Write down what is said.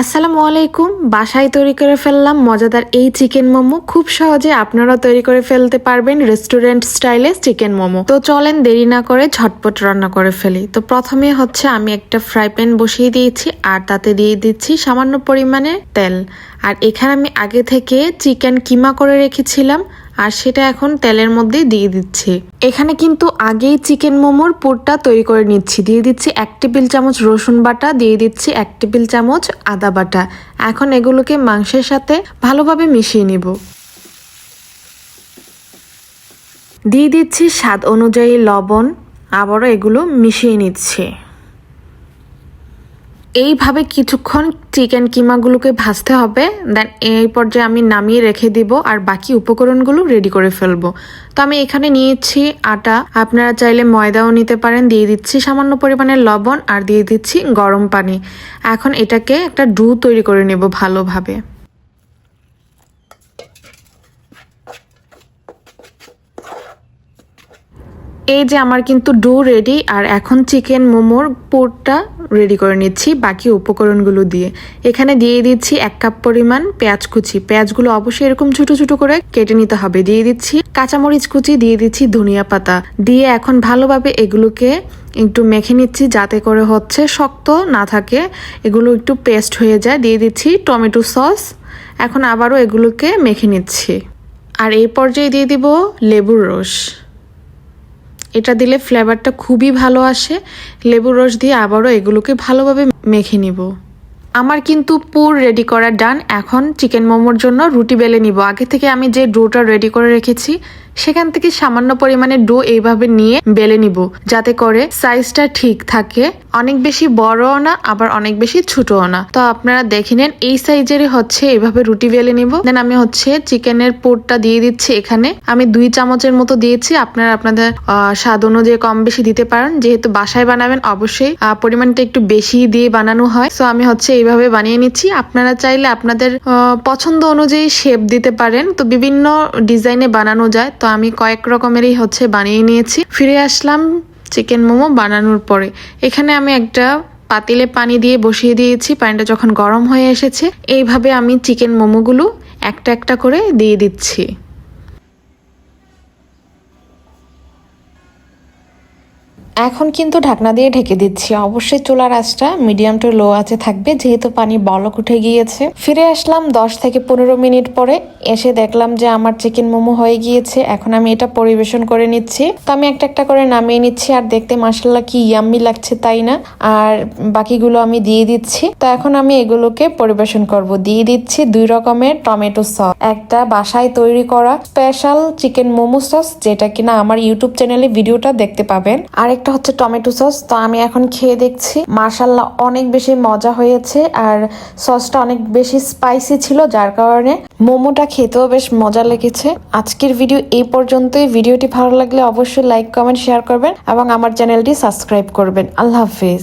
আসসালামু আলাইকুম। বাসায় তৈরি করে ফেললাম মজাদার এই চিকেন মোমো। খুব সহজে আপনারা তৈরি করে ফেলতে পারবেন রেস্টুরেন্ট স্টাইলে চিকেন মোমো। তো চলেন দেরি না করে ঝটপট রান্না করে ফেলি। তো প্রথমে হচ্ছে আমি একটা ফ্রাই প্যান বসিয়ে দিয়েছি আর তাতে দিয়ে দিচ্ছি সামান্য পরিমাণে তেল। আর এখানে আমি আগে থেকে চিকেন কিমা করে রেখেছিলাম, আর সেটা এখন তেলের মধ্যে দিয়ে দিচ্ছি। এখানে কিন্তু আগেই চিকেন মোমোর পুরটা তৈরি করে নিচ্ছি। দিয়ে দিচ্ছি এক টেবিল চামচ রসুন বাটা, দিয়ে দিচ্ছি এক টেবিল চামচ আদা বাটা। এখন এগুলোকে মাংসের সাথে ভালোভাবে মিশিয়ে নিব। দিয়ে দিচ্ছি স্বাদ অনুযায়ী লবণ। আবারও এগুলো মিশিয়ে নিচ্ছে। এইভাবে কিছুক্ষণ চিকেন কিমাগুলোকে ভাজতে হবে। দেন এই পর্যায়ে আমি নামিয়ে রেখে দিব আর বাকি উপকরণগুলো রেডি করে ফেলব। তো আমি এখানে নিয়েছি আটা। আপনারা চাইলে ময়দাও নিতে পারেন। দিয়ে দিচ্ছি সামান্য পরিমাণে লবণ আর দিয়ে দিচ্ছি গরম পানি। এখন এটাকে একটা ডু তৈরি করে নেব ভালোভাবে। এই যে আমার কিন্তু ডো রেডি আর এখন চিকেন মোমোর পোরটা রেডি করে নিচ্ছি বাকি উপকরণগুলো দিয়ে। এখানে দিয়ে দিচ্ছি এক কাপ পরিমাণ পেঁয়াজ কুচি। পেঁয়াজগুলো অবশ্যই এরকম ছোট ছোট করে কেটে নিতে হবে। দিয়ে দিচ্ছি কাঁচামরিচ কুচি, দিয়ে দিচ্ছি ধনিয়া পাতা। দিয়ে এখন ভালোভাবে এগুলোকে একটু মেখে নিচ্ছি যাতে করে হচ্ছে শক্ত না থাকে। এগুলো একটু পেস্ট হয়ে যায়। দিয়ে দিচ্ছি টমেটো সস। এখন আবারও এগুলোকে মেখে নিচ্ছি। আর এই পর্যায়ে দিয়ে দিব লেবুর রস। এটা দিলে ফ্লেভারটা খুবই ভালো আসে। লেবুর রস দিয়ে আবারও এগুলোকে ভালোভাবে মেখে নিব। আমার কিন্তু পুর রেডি করা ডান এখন চিকেন মোমোর জন্য রুটি বেলে নিব। আগে থেকে আমি যে ডোটা রেডি করে রেখেছি, সেখান থেকে সামান্য পরিমাণে ডো এইভাবে নিয়ে বেলে নিব। যাতে করে সাইজটা ঠিক থাকে। অনেক বেশি বড়ও না, আবার অনেক বেশি ছোটও না। তো আপনারা দেখে নেন, এই সাইজেরই হচ্ছে এইভাবে রুটি বেলে নিব। দেন আমি হচ্ছে চিকেনের পোরটা দিয়ে দিচ্ছি এখানে। আমি দুই চামচের মতো দিয়েছি, আপনারা আপনাদের স্বাদ অনুযায়ী কম বেশি দিতে পারেন। যেহেতু বাসায় বানাবেন, অবশ্যই পরিমাণটা একটু বেশি দিয়ে বানানো হয়। তো আমি হচ্ছে এইভাবে বানিয়ে নিচ্ছি। আপনারা চাইলে আপনাদের পছন্দ অনুযায়ী শেপ দিতে পারেন। তো বিভিন্ন ডিজাইনে বানানো যায়। তো আমি কয়েক রকমেরই হচ্ছে বানিয়ে নিয়েছি। ফিরে আসলাম চিকেন মোমো বানানোর পরে। এখানে আমি একটা পাতিলে পানি দিয়ে বসিয়ে দিয়েছি, পানিটা যখন গরম হয়ে এসেছে। এইভাবে আমি চিকেন মোমোগুলো একটা একটা করে দিয়ে দিচ্ছি। এখন কিন্তু ঢাকনা দিয়ে ঢেকে দিচ্ছি। অবশ্যই চুলার আঁচটা মিডিয়াম টু লো আছে থাকবে, যেহেতু পানি বলক উঠে গিয়েছে। ফিরে আসলাম দশ থেকে পনেরো মিনিট পরে, এসে দেখলাম যে আমার চিকেন মোমো হয়ে গিয়েছে। এখন আমি এটা পরিবেশন করে নিচ্ছি। তো আমি একটা একটা করে নামিয়ে নিচ্ছি, আর দেখতে মাসাল্লাহ কি ইয়াম্মি লাগছে তাই না? আর বাকিগুলো আমি দিয়ে দিচ্ছি। তো এখন আমি এগুলোকে পরিবেশন করব। দিয়ে দিচ্ছি দুই রকমের টমেটো সস। একটা বাসায় তৈরি করা স্পেশাল চিকেন মোমো সস, যেটা কিনা আমার ইউটিউব চ্যানেলে ভিডিওটা দেখতে পাবেন। আর একটা হচ্ছে টমেটো সস। তো আমি এখন খেয়ে দেখছি। মার্শাল্লাহ অনেক বেশি মজা হয়েছে আর সসটা অনেক বেশি স্পাইসি ছিল, যার কারণে মোমোটা খেতেও বেশ মজা লেগেছে। আজকের ভিডিও এই পর্যন্তই। ভিডিওটি ভালো লাগলে অবশ্যই লাইক কমেন্ট শেয়ার করবেন এবং আমার চ্যানেলটি সাবস্ক্রাইব করবেন। আল্লাহ হাফিজ।